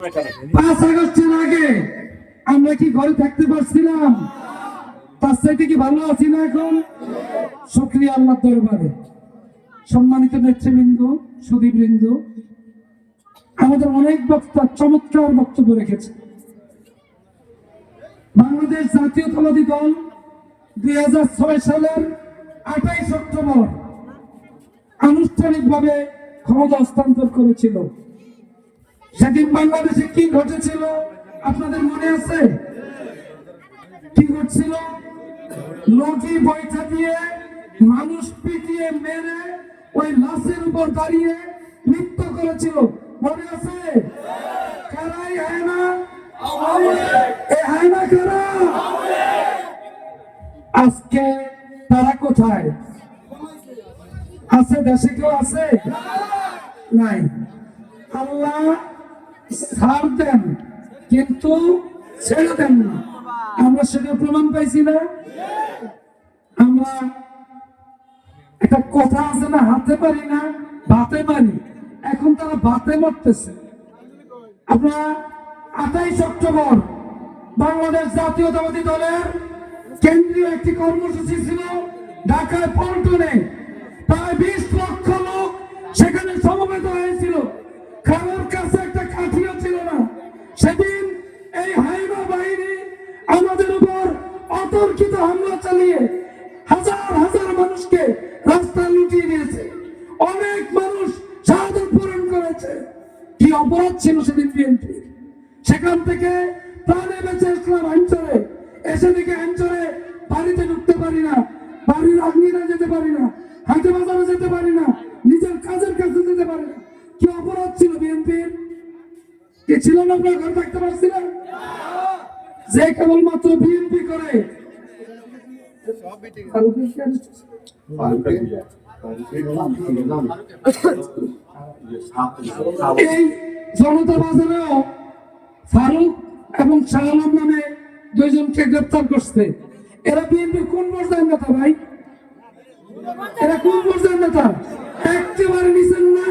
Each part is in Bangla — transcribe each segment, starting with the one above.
পাঁচ আগস্টের আগে আমরা কি ঘরে থাকতে পারছিলাম? তার কি ভালো আছি না এখন? শুক্রিয়া আল্লাহ দরবারে। সম্মানিত নেতৃবৃন্দ সুদীবৃন্দ আমাদের অনেক বক্তা চমৎকার বক্তব্য রেখেছে বাংলাদেশ জাতীয়তাবাদী দল দুই হাজার ছয় সালের আঠাইশ অক্টোবর আনুষ্ঠানিকভাবে ক্ষমতা হস্তান্তর করেছিল। সেদিন বাংলাদেশে কি ঘটেছিল? আপনাদের মনে আছে? কি ঘটছিল? লটি বৈঠা দিয়ে মানুষ পিটিয়ে মেরে ওই লাশের উপর দাঁড়িয়ে নৃত্য করেছিল। মনে আছে? কারাই হয় না এ হয় না কারা? আজকে তারা কোথায়? আছে দেশে কেউ আছে? নাই। আল্লাহ ছাড় দেন, কিন্তু ছেড়ে দেন না। আমরা সেটা প্রমাণ পাইছি না। আমরা একটা কথা আছে না, হাতে পারি না ভাতে পারি এখন তারা ভাতে মরতেছে। আপনারা আঠাইশ অক্টোবর বাংলাদেশ জাতীয়তাবাদী দলের কেন্দ্রীয় একটি কর্মসূচি ছিল ঢাকায় পল্টনে। প্রায় বিশ অতর্কিত হামলা চালিয়ে হাজার হাজার মানুষকে রাস্তায় লুটিয়ে দিয়েছে। অনেক মানুষ শাহাদত পূরণ করেছে। কি অপরাধ ছিল সেদিন বিএনপি? সেখান থেকে প্রাণে বেঁচে আসলাম আঞ্চলে এসে দেখে আঞ্চলে বাড়িতে ঢুকতে পারি না, বাড়ির আগ্নিরা যেতে পারি না, হাটে বাজারে যেতে পারি না, নিজের কাজের কাছে যেতে পারি না। কি অপরাধ ছিল বিএনপির? কি ছিল না আপনার ঘর থাকতে পারছিলেন? যে কেবলমাত্র বিএনপি করে এই জনতা বাজারেও ফারুক এবং নামে দুইজনকে গ্রেপ্তার করছে। এরা বিএনপির কোন পর্যায়ের নেতা ভাই? এরা কোন পর্যায়ের নেতা? একেবারে না।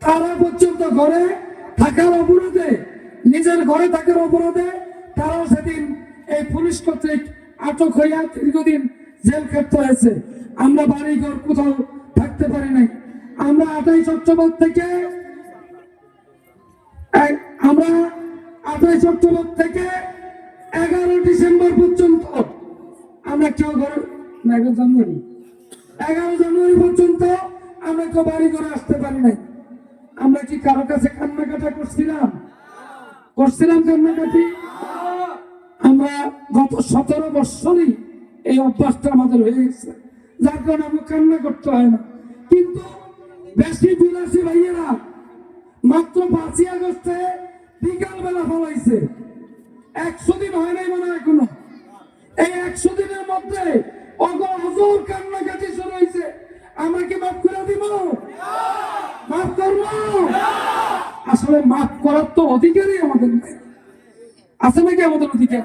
তারা পর্যন্ত ঘরে থাকার অপরাধে, নিজের ঘরে থাকার অপরাধে তারাও সেদিন এই পুলিশ কর্তৃক আটক হইয়া দীর্ঘদিন জেল খাটতে হয়েছে। আমরা বাড়ি ঘর কোথাও থাকতে পারি নাই। আমরা আঠাইশ অক্টোবর থেকে আমরা আঠাইশ অক্টোবর থেকে এগারো ডিসেম্বর পর্যন্ত আমরা কেউ ঘরে এগারো জানুয়ারি এগারো জানুয়ারি পর্যন্ত আমরা কেউ বাড়ি ঘরে আসতে পারি নাই। আমরা কি কারও কাছে কান্নাকাটা করছিলাম? করছিলাম কান্নাকাটি? আমরা গত সতেরো বৎসরই এই অভ্যাসটা আমাদের হয়ে গেছে। যার কারণে আমরা কান্না করতে হয় না। কিন্তু বেশি বিলাসী ভাইয়েরা মাত্র পাঁচই আগস্টে বিকাল বেলা ফলাইছে। একশো দিন হয় নাই মনে হয় এখনও। এই একশো দিনের মধ্যে অগর কান্নাকাটি শুরু হয়েছে। আমরা কি মাফ করে দিব? মাফ করব? আসলে মাফ করার তো অধিকারই আমাদের নাই। আছে নাকি আমাদের অধিকার?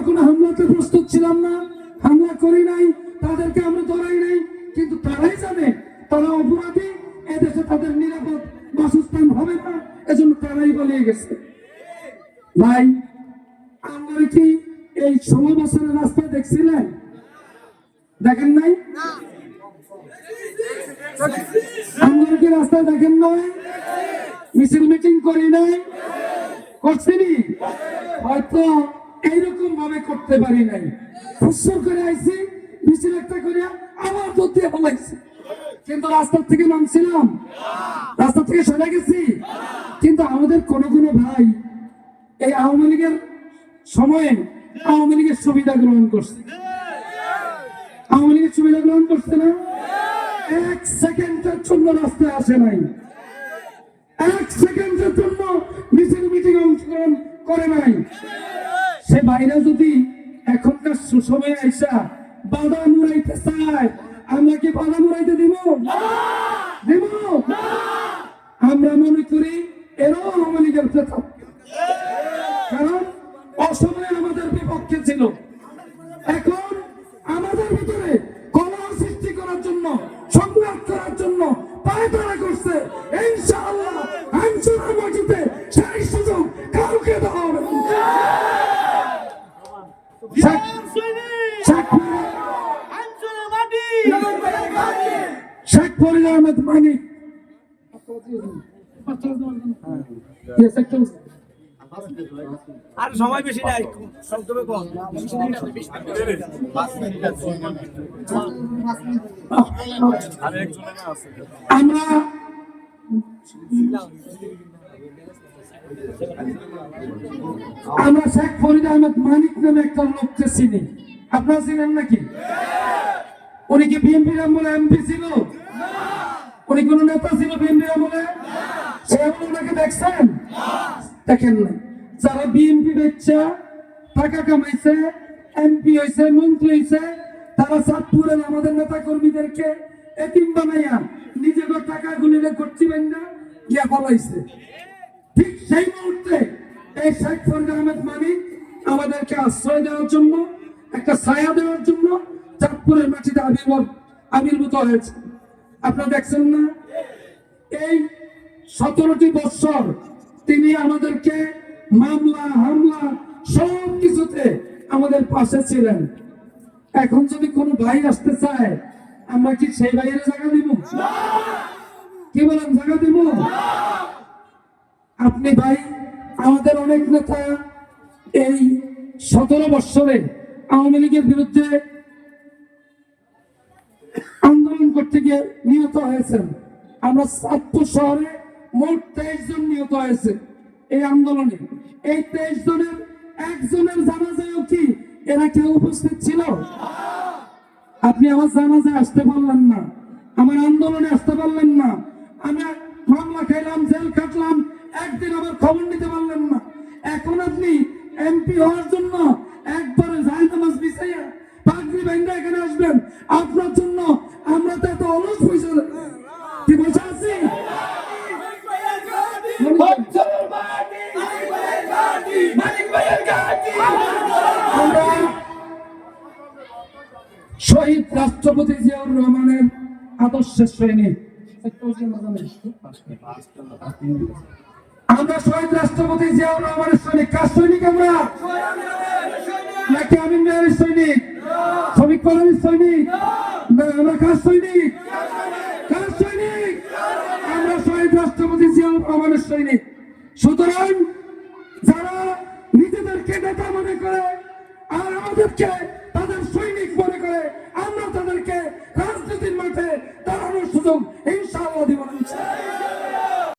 কোনো হামলাতে প্রস্তুত ছিলাম না, হামলা করি নাই, তাদেরকে আমরা ধরাই নাই, কিন্তু তারাই জানে তারা অপরাধী, এদেশে তাদের নিরাপদ বাসস্থান হবে না, এজন্য তারাই পালিয়ে গেছে। ভাই আমরা কি এই ষোলো বছরের রাস্তায় দেখছিলেন? দেখেন নাই? আমরা কি রাস্তায় দেখেন নাই? মিছিল মিটিং করি নাই? করছিনি হয়তো এইরকম ভাবে করতে পারি নাই। ফুসর করে আইছি, মিছিল একটা করে আবার দুধ দিয়ে ফলাইছি কিন্তু রাস্তার থেকে নামছিলাম। রাস্তা থেকে সরে গেছি। কিন্তু আমাদের কোনো কোনো ভাই এই আওয়ামী লীগের সময়ে আওয়ামী লীগের সুবিধা গ্রহণ করছে। আওয়ামী লীগের সুবিধা গ্রহণ করছে না? এক সেকেন্ডের জন্য রাস্তায় আসে নাই। এক সেকেন্ডের জন্য মিছিল, মিটিং অংশগ্রহণ করে নাই। সে বাইরে যদি এখনকার সুসমে আইসা বাধা মুড়াইতে চায় আমরা কি বাধা মুড়াইতে দিব? দিব? আমরা মনে করি এরও আওয়ামী লীগের ফরিদ আহমেদ একটা আর সময় বেশি নাই সংক্ষেপে কম আমরা আমরা শেখ ফরিদ আহমেদ মানিক নামে একটা লোককে চিনি। আপনারা চিনেন নাকি? উনি কি বিএনপির আমলে এমপি ছিল? উনি কোন নেতা ছিল বিএনপির আমলে? সে ওনাকে দেখছেন? দেখেন না যারা বিএনপি বেচছে, টাকা কামাইছে, এমপি হয়েছে মন্ত্রী হয়েছে তারা চাঁদপুরের আমাদের নেতা কর্মীদেরকে এতিম বানাইয়া নিজেদের টাকা গুলিলে করছিলেন না গিয়া বলাইছে ঠিক সেই মুহূর্তে এই শেখ ফরিদ আহমেদ মানিক আমাদেরকে আশ্রয় দেওয়ার জন্য, একটা ছায়া দেওয়ার জন্য চাঁদপুরের মাটিতে আবির্ভূত হয়েছে। আপনারা দেখছেন না? এই সতেরোটি বৎসর তিনি আমাদেরকে মামলা, হামলা সব কিছুতে আমাদের পাশে ছিলেন। এখন যদি কোনো ভাই আসতে চায়, আমরা কি সেই ভাইয়ের জায়গা দিব? কি বলেন, জায়গা দিব? আপনি ভাই, আমাদের অনেক নেতা এই সতেরো বৎসরে আওয়ামী লীগের বিরুদ্ধে গিয়ে নিহত হয়েছেন। আমরা চাঁদপুর শহরে মোট তেইশ জন নিহত হয়েছে এই আন্দোলনে। এই তেইশ জনের একজনের জানাজায়ও কি? এরা কেউ উপস্থিত ছিল? আপনি আমার জানাজায় আসতে পারলেন না। আমার আন্দোলনে আসতে পারলেন না। ষষ্ঠ শ্রেণি আমরা শহীদ রাষ্ট্রপতি জিয়াউর রহমানের সৈনিক। কার সৈনিক আমরা? নাকি আমি মেয়ের সৈনিক? শ্রমিক কলোনির সৈনিক? না, আমরা কার সৈনিক? কার সৈনিক? আমরা শহীদ রাষ্ট্রপতি জিয়াউর রহমানের সৈনিক। সুতরাং যারা নিজেদেরকে নেতা মনে করে আর আমাদেরকে তাদের সৈনিক মনে করে, আমরা তাদেরকে মাঠে দাঁড়ানোর সুযোগ ইনশাআল্লাহ দিব